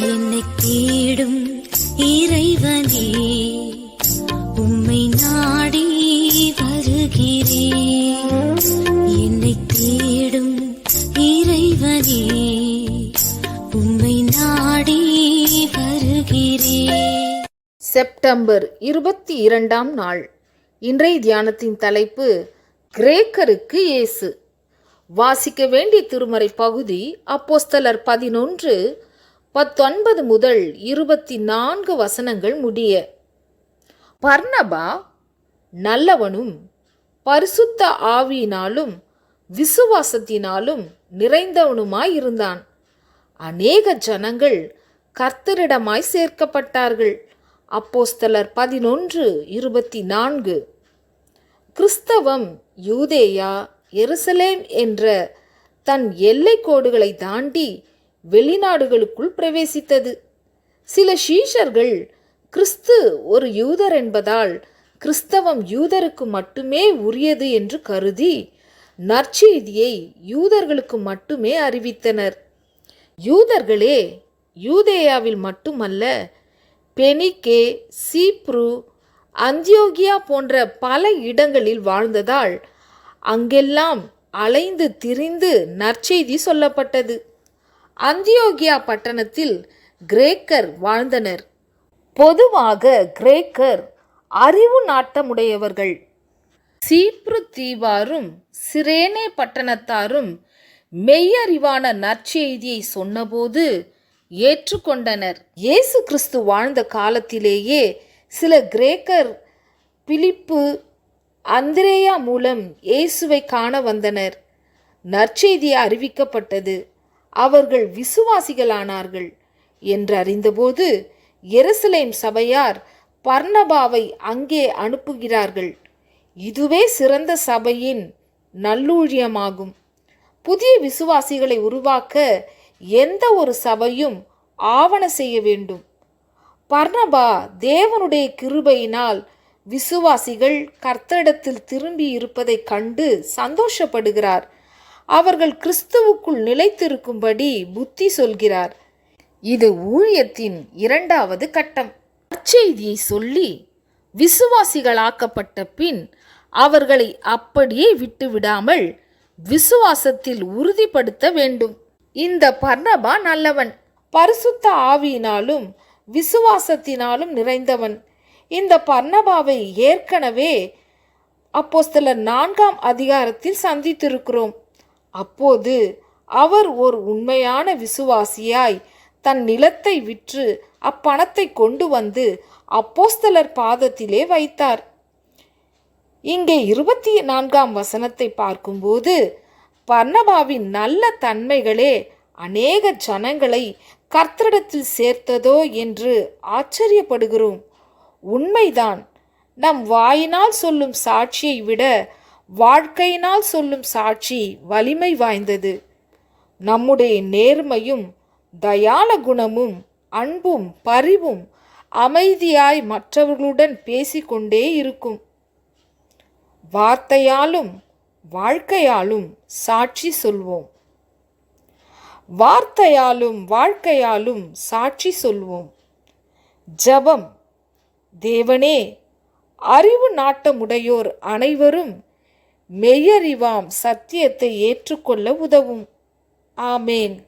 என்னை தேடும் இறைவனே உம்மை நாடி வருகிறேன் என்னை தேடும் இறைவனே உம்மை நாடி வருகிறேன் செப்டம்பர் இருபத்தி இரண்டாம் நாள். இன்றைய தியானத்தின் தலைப்பு கிரேக்கருக்கு இயேசு. வாசிக்க வேண்டிய திருமறை பகுதி அப்போஸ்தலர் பதினொன்று பத்தொன்பது முதல் இருபத்தி நான்கு வசனங்கள் முடிய பர்ணபா நல்லவனும் பரிசுத்த ஆவியினாலும் விசுவாசத்தினாலும் நிறைந்தவனுமாயிருந்தான் அநேக ஜனங்கள் கர்த்தரிடமாய் சேர்க்கப்பட்டார்கள். அப்போஸ்தலர் பதினொன்று இருபத்தி நான்கு கிறிஸ்தவம் யூதேயா எருசலேம் என்ற தன் எல்லை கோடுகளை தாண்டி வெளிநாடுகளுக்குள் பிரவேசித்தது. சில ஷீஷர்கள் கிறிஸ்து ஒரு யூதர் என்பதால் கிறிஸ்தவம் யூதருக்கு மட்டுமே உரியது என்று கருதி நற்செய்தியை யூதர்களுக்கு மட்டுமே அறிவித்தனர். யூதர்களே யூதேயாவில் மட்டுமல்ல பெனிகே சீப்ரு அந்தியோகியா போன்ற பல இடங்களில் வாழ்ந்ததால் அங்கெல்லாம் அலைந்து திரிந்து நற்செய்தி சொல்லப்பட்டது. அந்தியோகியா பட்டணத்தில் கிரேக்கர் வாழ்ந்தனர். பொதுவாக கிரேக்கர் அறிவு நாட்டமுடையவர்கள். சீப்ரு தீவாரும் சிரேனே பட்டணத்தாரும் மெய்யறிவான நற்செய்தியை சொன்னபோது ஏற்றுக்கொண்டனர். இயேசு கிறிஸ்து வாழ்ந்த காலத்திலேயே சில கிரேக்கர் பிலிப்பு அந்திரேயா மூலம் இயேசுவை காண வந்தனர். நற்செய்தி அறிவிக்கப்பட்டது. அவர்கள் விசுவாசிகளானார்கள் என்று அறிந்தபோது எருசலேம் சபையார் பர்ணபாவை அங்கே அனுப்புகிறார்கள். இதுவே சிறந்த சபையின் நல்லூழியமாகும். புதிய விசுவாசிகளை உருவாக்க எந்த ஒரு சபையும் ஆவண செய்ய வேண்டும். பர்ணபா தேவனுடைய கிருபையினால் விசுவாசிகள் கர்த்தரிடத்தில் திரும்பி இருப்பதைக் கண்டு சந்தோஷப்படுகிறார். அவர்கள் கிறிஸ்துவுக்குள் நிலைத்திருக்கும்படி புத்தி சொல்கிறார். இது ஊழியத்தின் இரண்டாவது கட்டம். நற்செய்தியை சொல்லி விசுவாசிகளாக்கப்பட்ட பின் அவர்களை அப்படியே விட்டுவிடாமல் விசுவாசத்தில் உறுதிப்படுத்த வேண்டும். இந்த பர்ணபா நல்லவன் பரிசுத்த ஆவியினாலும் விசுவாசத்தினாலும் நிறைந்தவன். இந்த பர்ணபாவை ஏற்கனவே அப்போஸ்தலர் நான்காம் அதிகாரத்தில் சந்தித்திருக்கிறோம். அப்போது அவர் ஒரு உண்மையான விசுவாசியாய் தன் நிலத்தை விற்று அப்பணத்தை கொண்டு வந்து அப்போஸ்தலர் பாதத்திலே வைத்தார். இங்கே இருபத்தி நான்காம் வசனத்தை பார்க்கும்போது பர்ணபாவின் நல்ல தன்மைகளே அநேக ஜனங்களை கர்த்தரிடத்தில் சேர்த்ததோ என்று ஆச்சரியப்படுகிறோம். உண்மைதான். நம் வாயினால் சொல்லும் சாட்சியை விட வாழ்க்கையினால் சொல்லும் சாட்சி வலிமை வாய்ந்தது. நம்முடைய நேர்மையும் தயான குணமும் அன்பும் பரிவும் அமைதியாய் மற்றவர்களுடன் பேசிக்கொண்டே இருக்கும். வார்த்தையாலும் வாழ்க்கையாலும் சாட்சி சொல்வோம். வார்த்தையாலும் வாழ்க்கையாலும் சாட்சி சொல்வோம். ஜபம். தேவனே அறிவு நாட்டமுடையோர் அனைவரும் மெய்யறிவாம் சத்தியத்தை ஏற்றுக்கொள்ள உதவும். ஆமேன்.